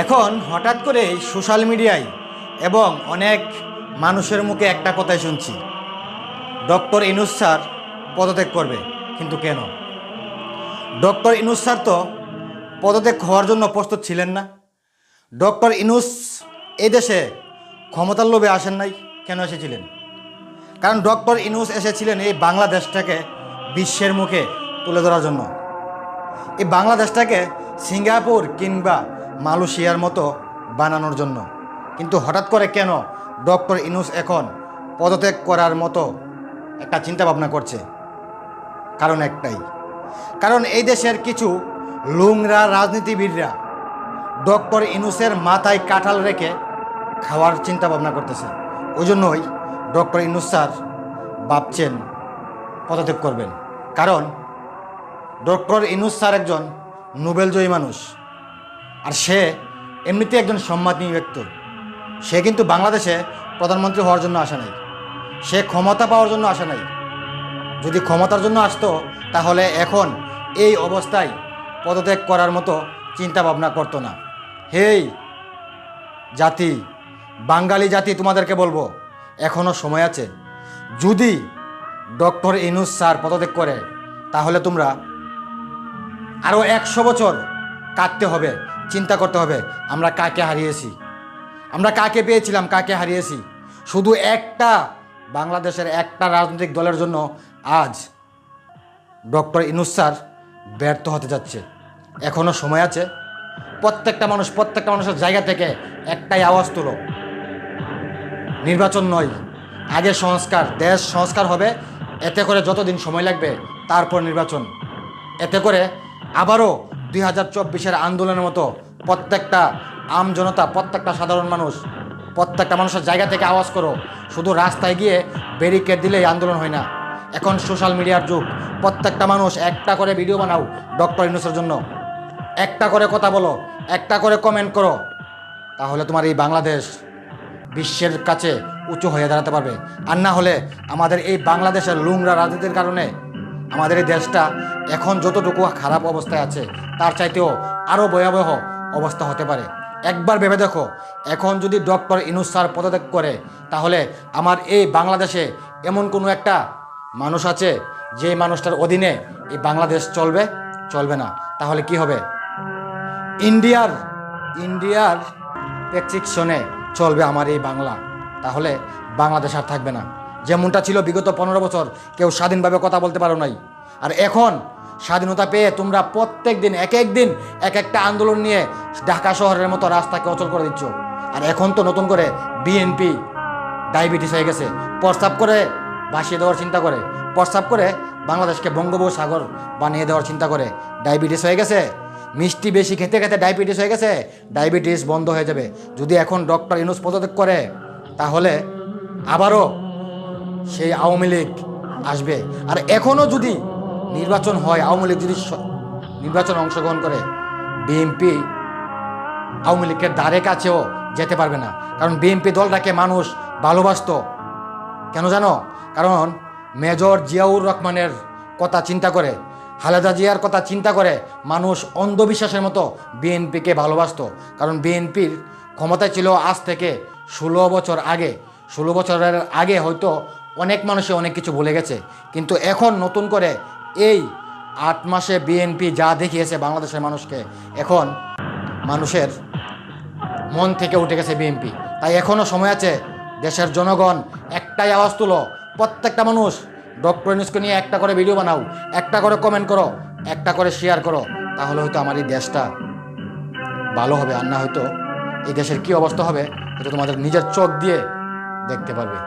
এখন হঠাৎ করে সোশ্যাল মিডিয়ায় এবং অনেক মানুষের মুখে একটা কথাই শুনছি। ডক্টর ইনুস স্যার পদত্যাগ করবে, কিন্তু কেন? ডক্টর ইনুস স্যার তো পদত্যাগ হওয়ার জন্য প্রস্তুত ছিলেন না। ডক্টর ইনুস এই দেশে ক্ষমতার লোভে আসেন নাই, কেন এসেছিলেন? কারণ ডক্টর ইনুস এসেছিলেন এই বাংলাদেশটাকে বিশ্বের মুখে তুলে ধরার জন্য। এই বাংলাদেশটাকে সিঙ্গাপুর কিংবা মালয়েশিয়ার মতো বানানোর জন্য। কিন্তু হঠাৎ করে কেন ডক্টর ইনুস এখন পদত্যাগ করার মতো একটা চিন্তা ভাবনা করছে? কারণ একটাই। কারণ এই দেশের কিছু লুংরা রাজনীতিবিদরা ডক্টর ইনুসের মাথায় কাঁঠাল রেখে খাওয়ার চিন্তা ভাবনা করতেছে। ওই জন্যই ডক্টর ইনুস স্যার ভাবছেন পদত্যাগ করবেন। কারণ ডক্টর ইনুস স্যার একজন নোবেলজয়ী মানুষ। আর সে এমনিতে একজন সম্মানীয় ব্যক্তি। সে কিন্তু বাংলাদেশে প্রধানমন্ত্রী হওয়ার জন্য আসে নাই। সে ক্ষমতা পাওয়ার জন্য আসে নাই। যদি ক্ষমতার জন্য আসতো, তাহলে এখন এই অবস্থায় পদত্যাগ করার মতো চিন্তা ভাবনা করতো না। হেই, জাতি, বাঙালি জাতি তোমাদেরকে বলব এখনও সময় আছে। যদি ডক্টর ইনুস স্যার পদত্যাগ করে, তাহলে তোমরা আরও একশো বছর কাটতে হবে। চিন্তা করতে হবে, আমরা কাকে হারিয়েছি? আমরা কাকে পেয়েছিলাম, কাকে হারিয়েছি? শুধু একটা, বাংলাদেশের একটা রাজনৈতিক দলের জন্য আজ ডক্টর ইনুস স্যার ব্যর্থ হতে যাচ্ছে। এখনও সময় আছে। প্রত্যেকটা মানুষ, প্রত্যেকটা মানুষের জায়গা থেকে একটাই আওয়াজ তুলো। নির্বাচন নয়, আগে সংস্কার, দেশ সংস্কার হবে। এতে করে যতদিন সময় লাগবে, তারপর নির্বাচন। এতে করে আবারও দুই হাজার চব্বিশের আন্দোলনের মতো প্রত্যেকটা আম জনতা, প্রত্যেকটা সাধারণ মানুষ, প্রত্যেকটা মানুষের জায়গা থেকে আওয়াজ করো। শুধু রাস্তায় গিয়ে ব্যারিকেড দিলেই আন্দোলন হয় না। এখন সোশ্যাল মিডিয়ার যুগ। প্রত্যেকটা মানুষ একটা করে ভিডিও বানাও ডক্টর ইউনুসের জন্য। একটা করে কথা বলো, একটা করে কমেন্ট করো। তাহলে তোমার এই বাংলাদেশ বিশ্বের কাছে উঁচু হয়ে দাঁড়াতে পারবে। আর না হলে আমাদের এই বাংলাদেশের লুংরা রাজনীতির কারণে আমাদের এই দেশটা এখন যতটুকু খারাপ অবস্থায় আছে, তার চাইতেও আরও ভয়াবহ অবস্থা হতে পারে। একবার ভেবে দেখো, এখন যদি ডক্টর ইনুস স্যার পদত্যাগ করে, তাহলে আমার এই বাংলাদেশে এমন কোনো একটা মানুষ আছে যে মানুষটার অধীনে এই বাংলাদেশ চলবে? চলবে না। তাহলে কি হবে? ইন্ডিয়ার ইন্ডিয়ার প্রেসক্রিপশনে চলবে আমার এই বাংলা। তাহলে বাংলাদেশ আর থাকবে না। যেমনটা ছিল বিগত পনেরো বছর, কেউ স্বাধীনভাবে কথা বলতে পারো নাই। আর এখন স্বাধীনতা পেয়ে তোমরা প্রত্যেক দিন, এক এক দিন, এক একটা আন্দোলন নিয়ে ঢাকা শহরের মতো রাস্তাকে অচল করে দিচ্ছ। আর এখন তো নতুন করে বিএনপি ডায়াবেটিস হয়ে গেছে। প্রস্তাব করে ভাসিয়ে দেওয়ার চিন্তা করে। প্রস্তাব করে বাংলাদেশকে বঙ্গোপসাগর বানিয়ে দেওয়ার চিন্তা করে। ডায়াবেটিস হয়ে গেছে। মিষ্টি বেশি খেতে খেতে ডায়াবেটিস হয়ে গেছে। ডায়াবেটিস বন্ধ হয়ে যাবে। যদি এখন ডক্টর ইনুস পদত্যাগ করে, তাহলে আবারও সেই আওয়ামী লীগ আসবে। আর এখনও যদি নির্বাচন হয়, আওয়ামী লীগ যদি নির্বাচনে অংশগ্রহণ করে বিএনপি আওয়ামী লীগের দ্বারে কাছেও যেতে পারবে না। কারণ বিএনপি দলটাকে মানুষ ভালোবাসতো। কেন জানো? কারণ মেজর জিয়াউর রহমানের কথা চিন্তা করে, খালেদা জিয়ার কথা চিন্তা করে মানুষ অন্ধবিশ্বাসের মতো বিএনপিকে ভালোবাসতো। কারণ বিএনপির ক্ষমতায় ছিল আজ থেকে ষোলো বছর আগে। ষোলো বছরের আগে হয়তো অনেক মানুষে অনেক কিছু ভুলে গেছে। কিন্তু এখন নতুন করে এই আট মাসে বিএনপি যা দেখিয়েছে বাংলাদেশের মানুষকে, এখন মানুষের মন থেকে উঠে গেছে বিএনপি তাই এখনও সময় আছে দেশের জনগণ একটাই আওয়াজ তুলো, প্রত্যেকটা মানুষ ডক্টর ইউনুসকে নিয়ে একটা করে ভিডিও বানাও, একটা করে কমেন্ট করো, একটা করে শেয়ার করো, তাহলে হয়তো আমার এই দেশটা ভালো হবে আর না হয়তো এই দেশের কী অবস্থা হবে, এটা তোমাদের নিজের চোখ দিয়ে দেখতে পারবে।